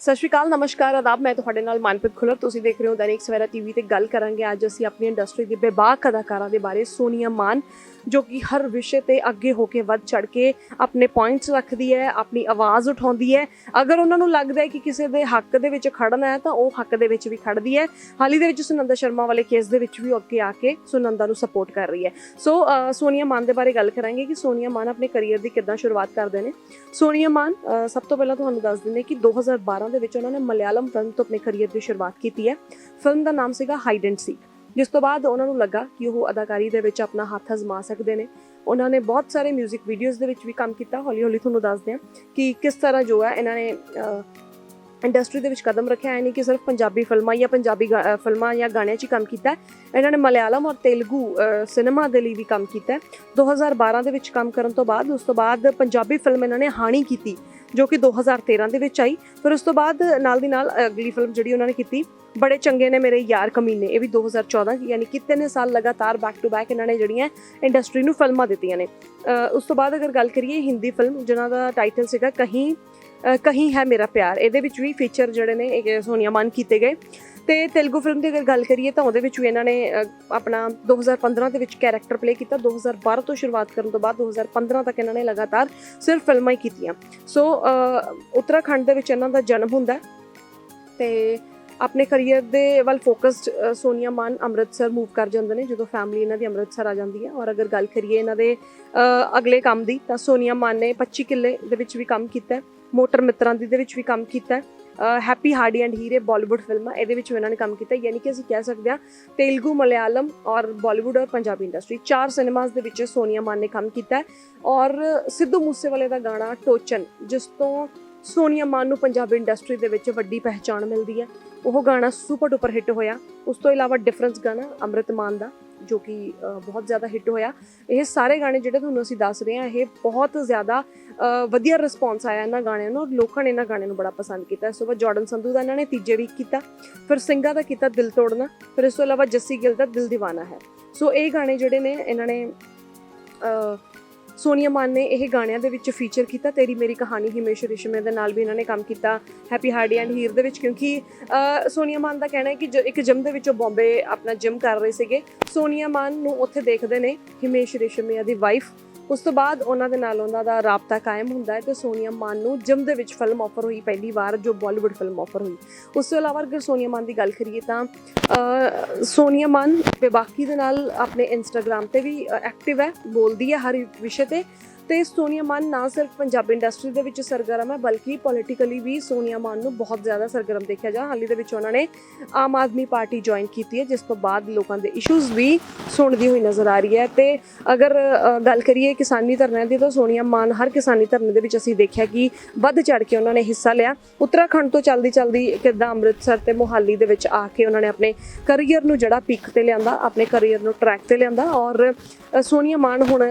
ਸਤਿ ਸ਼੍ਰੀ ਅਕਾਲ, ਨਮਸਕਾਰ, ਆਦਾਬ, ਮੈਂ ਤੁਹਾਡੇ ਨਾਲ ਮਨਪ੍ਰੀਤ ਖੁੱਲਰ। ਤੁਸੀਂ ਦੇਖ ਰਹੇ ਹੋ ਦੈਨਿਕ ਸਵੇਰਾ ਟੀਵੀ ਤੇ ਗੱਲ ਕਰਾਂਗੇ ਅੱਜ ਅਸੀਂ ਆਪਣੀ ਇੰਡਸਟਰੀ ਦੇ ਬੇਬਾਕ ਅਦਾਕਾਰਾਂ ਦੇ ਬਾਰੇ, ਸੋਨੀਆ ਮਾਨ। ਜੋ ਕਿ ਹਰ ਵਿਸ਼ੇ ਤੇ ਅੱਗੇ ਹੋ ਕੇ ਵੱਧ ਚੜ ਕੇ ਆਪਣੇ ਪੁਆਇੰਟਸ ਰੱਖਦੀ ਹੈ, ਆਪਣੀ ਆਵਾਜ਼ ਉਠਾਉਂਦੀ ਹੈ। ਅਗਰ ਉਹਨਾਂ ਨੂੰ ਲੱਗਦਾ ਹੈ ਕਿ ਕਿਸੇ ਦੇ ਹੱਕ ਦੇ ਵਿੱਚ ਖੜਨਾ ਹੈ, ਤਾਂ ਉਹ ਹੱਕ ਦੇ ਵਿੱਚ ਵੀ ਖੜਦੀ ਹੈ। ਹਾਲ ਹੀ ਦੇ ਵਿੱਚ ਸੁਨੰਦਾ ਸ਼ਰਮਾ ਵਾਲੇ ਕੇਸ ਦੇ ਵਿੱਚ ਵੀ ਉਹ ਅੱਗੇ ਆ ਕੇ ਸੁਨੰਦਾ ਨੂੰ ਸਪੋਰਟ ਕਰ ਰਹੀ ਹੈ। ਸੋ ਸੋਨੀਆ ਮਾਨ ਦੇ ਬਾਰੇ ਗੱਲ ਕਰਾਂਗੇ ਕਿ ਸੋਨੀਆ ਮਾਨ ਆਪਣੇ ਕੈਰੀਅਰ ਦੀ ਕਿੱਦਾਂ ਸ਼ੁਰੂਆਤ ਕਰਦੇ ਨੇ। ਸੋਨੀਆ ਮਾਨ ਸਭ ਤੋਂ ਪਹਿਲਾਂ ਤੁਹਾਨੂੰ ਦੱਸ ਦਿੰਦੇ ਕਿ 2012 ਦੇ ਵਿੱਚ ਉਹਨਾਂ ਨੇ ਮਲਿਆਲਮ ਫਿਲਮ ਤੋਂ ਆਪਣੇ ਕੈਰੀਅਰ ਦੀ ਸ਼ੁਰੂਆਤ ਕੀਤੀ ਹੈ। ਫਿਲਮ ਦਾ ਨਾਮ ਸੀਗਾ ਹਾਈਡ ਐਂਡ ਸੀਕ ਜਿਸ ਤੋਂ ਬਾਅਦ ਉਹਨਾਂ ਨੂੰ ਲੱਗਾ ਕਿ ਉਹ ਅਦਾਕਾਰੀ ਦੇ ਵਿੱਚ ਆਪਣਾ ਹੱਥ ਅਜ਼ਮਾ ਸਕਦੇ ਨੇ। ਉਹਨਾਂ ਨੇ ਬਹੁਤ ਸਾਰੇ 뮤직 ਵੀਡੀਓਜ਼ ਦੇ ਵਿੱਚ ਵੀ ਕੰਮ ਕੀਤਾ। ਹੌਲੀ ਹੌਲੀ ਤੁਹਾਨੂੰ ਦੱਸਦੇ ਹਾਂ ਕਿ ਕਿਸ ਤਰ੍ਹਾਂ ਜੋ ਹੈ ਇਹਨਾਂ ਨੇ ਇੰਡਸਟਰੀ ਦੇ ਵਿੱਚ ਕਦਮ ਰੱਖਿਆ। ਹੈ ਨਹੀਂ ਕਿ ਸਿਰਫ ਪੰਜਾਬੀ ਫਿਲਮਾਂ ਜਾਂ ਪੰਜਾਬੀ ਗਾ- ਫਿਲਮਾਂ ਜਾਂ ਗਾਣਿਆਂ 'ਚ ਹੀ ਕੰਮ ਕੀਤਾ। ਇਹਨਾਂ ਨੇ ਮਲਿਆਲਮ ਔਰ ਤੇਲਗੂ ਸਿਨੇਮਾ ਦੇ ਲਈ ਵੀ ਕੰਮ ਕੀਤਾ। ਹੈ 2012 ਦੇ ਵਿੱਚ ਕੰਮ ਕਰਨ ਤੋਂ ਬਾਅਦ, ਉਸ ਤੋਂ ਬਾਅਦ ਪੰਜਾਬੀ ਫਿਲਮ ਇਹਨਾਂ ਨੇ ਹਾਣੀ ਕੀਤੀ। ਜੋ ਕਿ 2013 ਦੇ ਵਿੱਚ ਆਈ। ਫਿਰ ਉਸ ਤੋਂ ਬਾਅਦ ਨਾਲ ਦੀ ਨਾਲ ਅਗਲੀ ਫਿਲਮ ਜਿਹੜੀ ਉਹਨਾਂ ਨੇ ਕੀਤੀ ਬੜੇ ਚੰਗੇ ਨੇ ਮੇਰੇ ਯਾਰ ਕਮੀਨੇ ਇਹ ਵੀ 2014 ਦੀ ਯਾਨੀ ਕਿ ਤਿੰਨ ਸਾਲ ਲਗਾਤਾਰ ਬੈਕ ਟੂ ਬੈਕ ਇਹਨਾਂ ਨੇ ਜਿਹੜੀਆਂ ਇੰਡਸਟਰੀ ਨੂੰ ਫਿਲਮਾਂ ਦਿੱਤੀਆਂ ਨੇ। ਉਸ ਤੋਂ ਬਾਅਦ ਅਗਰ ਗੱਲ ਕਰੀਏ ਹਿੰਦੀ ਫਿਲਮ ਜਿਨ੍ਹਾਂ ਦਾ ਟਾਈਟਲ ਸੀਗਾ ਕਹੀਂ ਅ, ਕਹੀਂ ਹੈ ਮੇਰਾ ਪਿਆਰ ਇਹਦੇ ਵਿੱਚ ਵੀ ਫੀਚਰ ਜਿਹੜੇ ਨੇ ਇਹ ਸੋਨੀਆ ਮਾਨ ਕੀਤੇ ਗਏ। ਤੇ ਤੇਲਗੂ ਫਿਲਮ ਦੀ ਅਗਰ ਗੱਲ ਕਰੀਏ ਤਾਂ ਉਹਦੇ ਵਿੱਚ ਵੀ ਇਹਨਾਂ ਨੇ ਅ, ਆਪਣਾ 2015 ਦੇ ਵਿੱਚ ਕੈਰੈਕਟਰ ਪਲੇ ਕੀਤਾ। 2012 ਤੋਂ ਸ਼ੁਰੂਆਤ ਕਰਨ ਤੋਂ ਬਾਅਦ 2015 ਤੱਕ ਇਹਨਾਂ ਨੇ ਲਗਾਤਾਰ ਸਿਰਫ ਫਿਲਮਾਂ ਹੀ ਕੀਤੀਆਂ। ਸੋ ਉੱਤਰਾਖੰਡ ਦੇ ਵਿੱਚ ਇਹਨਾਂ ਦਾ ਜਨਮ ਹੁੰਦਾ ਹੈ ਤੇ ਆਪਣੇ ਕੈਰੀਅਰ ਦੇ ਵੱਲ ਫੋਕਸਡ ਸੋਨੀਆ ਮਾਨ ਅੰਮ੍ਰਿਤਸਰ ਮੂਵ ਕਰ ਜਾਂਦੇ ਨੇ ਜਦੋਂ ਫੈਮਿਲੀ ਇਹਨਾਂ ਦੀ ਅੰਮ੍ਰਿਤਸਰ ਆ ਜਾਂਦੀ ਹੈ। ਔਰ ਅਗਰ ਗੱਲ ਕਰੀਏ ਇਹਨਾਂ ਦੇ ਅਗਲੇ ਕੰਮ ਦੀ ਤਾਂ ਸੋਨੀਆ ਮਾਨ ਨੇ 25 ਕਿੱਲੇ ਦੇ ਵਿੱਚ ਵੀ ਕੰਮ ਕੀਤਾ ਮੋਟਰ ਮਿੱਤਰਾਂ ਦੀ ਦੇ ਵਿੱਚ ਵੀ ਕੰਮ ਕੀਤਾ ਹੈਪੀ ਹਾਰਡੀ ਐਂਡ ਹੀਰੇ ਬਾਲੀਵੁੱਡ ਫਿਲਮਾਂ, ਇਹਦੇ ਵਿੱਚ ਇਹਨਾਂ ਨੇ ਕੰਮ ਕੀਤਾ। ਯਾਨੀ ਕਿ ਅਸੀਂ ਕਹਿ ਸਕਦੇ ਹਾਂ ਤੇਲਗੂ, ਮਲਿਆਲਮ ਔਰ ਬਾਲੀਵੁੱਡ ਔਰ ਪੰਜਾਬੀ ਇੰਡਸਟਰੀ ਚਾਰ ਸਿਨੇਮਾਸ ਦੇ ਵਿੱਚ ਸੋਨੀਆ ਮਾਨ ਨੇ ਕੰਮ ਕੀਤਾ ਔਰ ਸਿੱਧੂ ਮੂਸੇਵਾਲੇ ਦਾ ਗਾਣਾ ਟੋਚਨ ਜਿਸ ਤੋਂ ਸੋਨੀਆ ਮਾਨ ਨੂੰ ਪੰਜਾਬੀ ਇੰਡਸਟਰੀ ਦੇ ਵਿੱਚ ਵੱਡੀ ਪਹਿਚਾਣ ਮਿਲਦੀ ਹੈ। ਉਹ ਗਾਣਾ ਸੁਪਰ ਡੁਪਰ ਹਿੱਟ ਹੋਇਆ। ਉਸ ਤੋਂ ਇਲਾਵਾ ਡਿਫਰੈਂਸ ਗਾਣਾ, ਅੰਮ੍ਰਿਤ ਮਾਨ ਦਾ। ਜੋ ਕਿ ਬਹੁਤ ਜ਼ਿਆਦਾ ਹਿੱਟ ਹੋਇਆ। ਇਹ ਸਾਰੇ ਗਾਣੇ ਜਿਹੜੇ ਤੁਹਾਨੂੰ ਅਸੀਂ ਦੱਸ ਰਹੇ ਹਾਂ, ਇਹ ਬਹੁਤ ਜ਼ਿਆਦਾ ਵਧੀਆ ਰਿਸਪੌਂਸ ਆਇਆ ਇਹਨਾਂ ਗਾਣਿਆਂ ਨੂੰ ਲੋਕਾਂ ਨੇ ਇਹਨਾਂ ਗਾਣਿਆਂ ਨੂੰ ਬੜਾ ਪਸੰਦ ਕੀਤਾ। ਇਸ ਤੋਂ ਬਾਅਦ ਜਾਰਡਨ ਸੰਧੂ ਦਾ ਇਹਨਾਂ ਨੇ ਤੀਜੇ ਵੀਕ ਕੀਤਾ, ਫਿਰ ਸਿੰਘਾ ਦਾ ਕੀਤਾ ਦਿਲ ਤੋੜਨਾ, ਫਿਰ ਇਸ ਤੋਂ ਇਲਾਵਾ ਜੱਸੀ ਗਿੱਲ ਦਾ ਦਿਲ دیਵਾਨਾ ਹੈ। ਸੋ ਇਹ ਗਾਣੇ ਜਿਹੜੇ ਨੇ, ਇਹਨਾਂ ਨੇ ਸੋਨੀਆ ਮਾਨ ਨੇ ਇਹ ਗਾਣਿਆਂ ਦੇ ਵਿੱਚ ਫੀਚਰ ਕੀਤਾ। ਤੇਰੀ ਮੇਰੀ ਕਹਾਣੀ ਹਿਮੇਸ਼ ਰਿਸ਼ਮੇ ਦੇ ਨਾਲ ਵੀ ਇਹਨਾਂ ਨੇ ਕੰਮ ਕੀਤਾ। ਹੈਪੀ ਹਾਰਡੀ ਐਂਡ ਹੀਰ ਦੇ ਵਿੱਚ ਕਿਉਂਕਿ ਸੋਨੀਆ ਮਾਨ ਦਾ ਕਹਿਣਾ ਹੈ ਕਿ ਜ- ਇੱਕ ਜਿਮ ਦੇ ਵਿੱਚੋਂ ਬੰਬੇ ਆਪਣਾ ਜਿਮ ਕਰ ਰਹੇ ਸੀਗੇ। ਸੋਨੀਆ ਮਾਨ ਨੂੰ ਉੱਥੇ ਦੇਖਦੇ ਨੇ ਹਿਮੇਸ਼ ਰੇਸ਼ਮੀਆ ਦੀ ਵਾਈਫ ਉਸ ਤੋਂ ਬਾਅਦ ਉਹਨਾਂ ਦੇ ਨਾਲ ਉਹਨਾਂ ਦਾ ਰਾਬਤਾ ਕਾਇਮ ਹੁੰਦਾ ਹੈ ਤੇ ਸੋਨੀਆ ਮਾਨ ਨੂੰ ਜਿਮ ਦੇ ਵਿੱਚ ਫਿਲਮ ਆਫਰ ਹੋਈ ਪਹਿਲੀ ਵਾਰ, ਜੋ ਬਾਲੀਵੁੱਡ ਫਿਲਮ ਆਫਰ ਹੋਈ। ਉਸ ਤੋਂ ਇਲਾਵਾ ਅਗਰ ਸੋਨੀਆ ਮਾਨ ਦੀ ਗੱਲ ਕਰੀਏ ਤਾਂ ਸੋਨੀਆ ਮਾਨ ਬੇਬਾਕੀ ਦੇ ਨਾਲ ਆਪਣੇ ਇੰਸਟਾਗ੍ਰam ਤੇ ਵੀ ਐਕਟਿਵ ਹੈ, ਬੋਲਦੀ ਹੈ ਹਰ ਵਿਸ਼ੇ ਤੇ। ਤੇ ਸੋਨੀਆ ਮਾਨ ਨਾ ਸਿਰਫ ਪੰਜਾਬੀ ਇੰਡਸਟਰੀ ਦੇ ਵਿੱਚ ਸਰਗਰਮ ਹੈ, ਬਲਕਿ ਪੋਲਿਟੀਕਲੀ ਵੀ ਸੋਨੀਆ ਮਾਨ ਨੂੰ ਬਹੁਤ ਜ਼ਿਆਦਾ ਸਰਗਰਮ ਦੇਖਿਆ ਜਾ ਹਾਲੀ ਦੇ ਵਿੱਚ ਉਹਨਾਂ ਨੇ ਆਮ ਆਦਮੀ ਪਾਰਟੀ ਜੁਆਇਨ ਕੀਤੀ ਹੈ, ਜਿਸ ਤੋਂ ਬਾਅਦ ਲੋਕਾਂ ਦੇ ਇਸ਼ੂਜ਼ ਵੀ ਸੁਣਦੀ ਹੋਈ ਨਜ਼ਰ ਆ ਰਹੀ ਹੈ। ਤੇ ਅਗਰ ਗੱਲ ਕਰੀਏ ਕਿਸਾਨੀ ਧਰਨਿਆਂ ਦੀ, ਤਾਂ ਸੋਨੀਆ ਮਾਨ ਹਰ ਕਿਸਾਨੀ ਧਰਨੇ ਦੇ ਵਿੱਚ ਅਸੀਂ ਦੇਖਿਆ ਕਿ ਵੱਧ ਚੜ ਕੇ ਉਹਨਾਂ ਨੇ ਹਿੱਸਾ ਲਿਆ। ਉੱਤਰਾਖੰਡ ਤੋਂ ਚੱਲਦੀ ਚੱਲਦੀ ਕਿੱਦਾਂ ਅੰਮ੍ਰਿਤਸਰ ਤੇ ਮੋਹਾਲੀ ਦੇ ਵਿੱਚ ਆ ਕੇ ਉਹਨਾਂ ਨੇ ਆਪਣੇ ਕੈਰੀਅਰ ਨੂੰ ਜਿਹੜਾ ਪੀਕ ਤੇ ਲਿਆਂਦਾ, ਆਪਣੇ ਕੈਰੀਅਰ ਨੂੰ ਟਰੈਕ ਤੇ ਲਿਆਂਦਾ। ਔਰ ਸੋਨੀਆ ਮਾਨ ਹੁਣ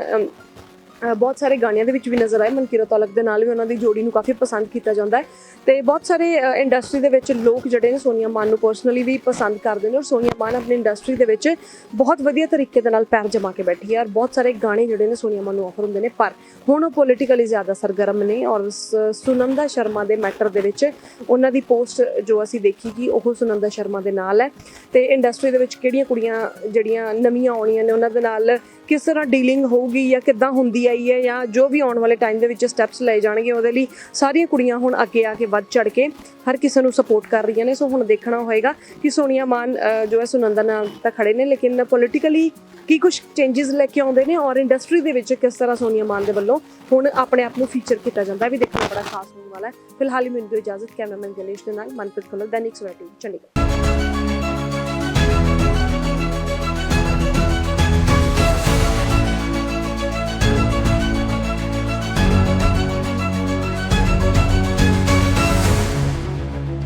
ਬਹੁਤ ਸਾਰੇ ਗਾਣਿਆਂ ਦੇ ਵਿੱਚ ਵੀ ਨਜ਼ਰ ਆਏ। ਮਨਕੀਰਤ ਔਲਖ ਦੇ ਨਾਲ ਵੀ ਉਹਨਾਂ ਦੀ ਜੋੜੀ ਨੂੰ ਕਾਫੀ ਪਸੰਦ ਕੀਤਾ ਜਾਂਦਾ ਹੈ। ਤੇ ਬਹੁਤ ਸਾਰੇ ਇੰਡਸਟਰੀ ਦੇ ਵਿੱਚ ਲੋਕ ਜਿਹੜੇ ਨੇ ਸੋਨੀਆ ਮਾਨ ਨੂੰ ਪਰਸਨਲੀ ਵੀ ਪਸੰਦ ਕਰਦੇ ਨੇ ਔਰ ਸੋਨੀਆ ਮਾਨ ਆਪਣੀ ਇੰਡਸਟਰੀ ਦੇ ਵਿੱਚ ਬਹੁਤ ਵਧੀਆ ਤਰੀਕੇ ਦੇ ਨਾਲ ਪੈਰ ਜਮਾ ਕੇ ਬੈਠੀ ਹੈ ਔਰ ਬਹੁਤ ਸਾਰੇ ਗਾਣੇ ਜਿਹੜੇ ਨੇ ਸੋਨੀਆ ਮਾਨ ਨੂੰ ਆਫਰ ਹੁੰਦੇ ਨੇ। ਪਰ ਹੁਣ ਉਹ ਪੋਲੀਟੀਕਲੀ ਜ਼ਿਆਦਾ ਸਰਗਰਮ ਨੇ ਔਰ ਸ- ਸੁਨੰਦਾ ਸ਼ਰਮਾ ਦੇ ਮੈਟਰ ਦੇ ਵਿੱਚ ਉਹਨਾਂ ਦੀ ਪੋਸਟ ਜੋ ਅਸੀਂ ਦੇਖੀ ਕਿ ਉਹ ਸੁਨੰਦਾ ਸ਼ਰਮਾ ਦੇ ਨਾਲ ਹੈ। ਤੇ ਇੰਡਸਟਰੀ ਦੇ ਵਿੱਚ ਕਿਹੜੀਆਂ ਕੁੜੀਆਂ ਜਿਹੜੀਆਂ ਨਵੀਆਂ ਆਉਣੀਆਂ ਨੇ, ਉਹਨਾਂ ਦੇ ਨਾਲ ਕਿਸ ਤਰ੍ਹਾਂ ਡੀਲਿੰਗ ਹੋਊਗੀ ਜਾਂ ਕਿੱਦਾਂ ਹੁੰਦੀ ਆਈ ਹੈ ਜਾਂ ਜੋ ਵੀ ਆਉਣ ਵਾਲੇ ਟਾਈਮ ਦੇ ਵਿੱਚ ਸਟੈਪਸ ਲਏ ਜਾਣਗੇ, ਉਹਦੇ ਲਈ ਸਾਰੀਆਂ ਕੁੜੀਆਂ ਹੁਣ ਅੱਗੇ ਆ ਕੇ ਵੱਧ ਚੜ ਕੇ ਹਰ ਕਿਸੇ ਨੂੰ ਸਪੋਰਟ ਕਰ ਰਹੀਆਂ ਨੇ। ਸੋ ਹੁਣ ਦੇਖਣਾ ਹੋਏਗਾ ਕਿ ਸੋਨੀਆ ਮਾਨ ਜੋ ਹੈ ਸੁਨੰਦਾ ਨਾਲ ਤਾਂ ਖੜੇ ਨੇ, ਲੇਕਿਨ ਪੋਲਿਟੀਕਲੀ ਕੀ ਕੁਝ ਚੇਂजेस ਲੈ ਕੇ ਆਉਂਦੇ ਨੇ ਔਰ ਇੰਡਸਟਰੀ ਦੇ ਵਿੱਚ ਕਿਸ ਤਰ੍ਹਾਂ ਸੋਨੀਆ ਮਾਨ ਦੇ ਵੱਲੋਂ ਹੁਣ ਆਪਣੇ ਆਪ ਨੂੰ ਫੀਚਰ ਕੀਤਾ ਜਾਂਦਾ ਵੀ ਦੇਖਣਾ ਬੜਾ ਖਾਸ ਹੋਣ ਵਾਲਾ ਹੈ। ਫਿਲਹਾਲ ਹੀ ਮੈਨੂੰ ਦਿਓ ਇਜਾਜ਼ਤ, ਕੈਮਰਾਮੈਨ ਗਣੇਸ਼ ਦੇ ਨਾਲ ਮਨਪ੍ਰੀਤ ਖੁੱਲਰ, ਦੈਨਿਕ ਸਵੈਟੀ ਚੰਡੀਗੜ੍ਹ।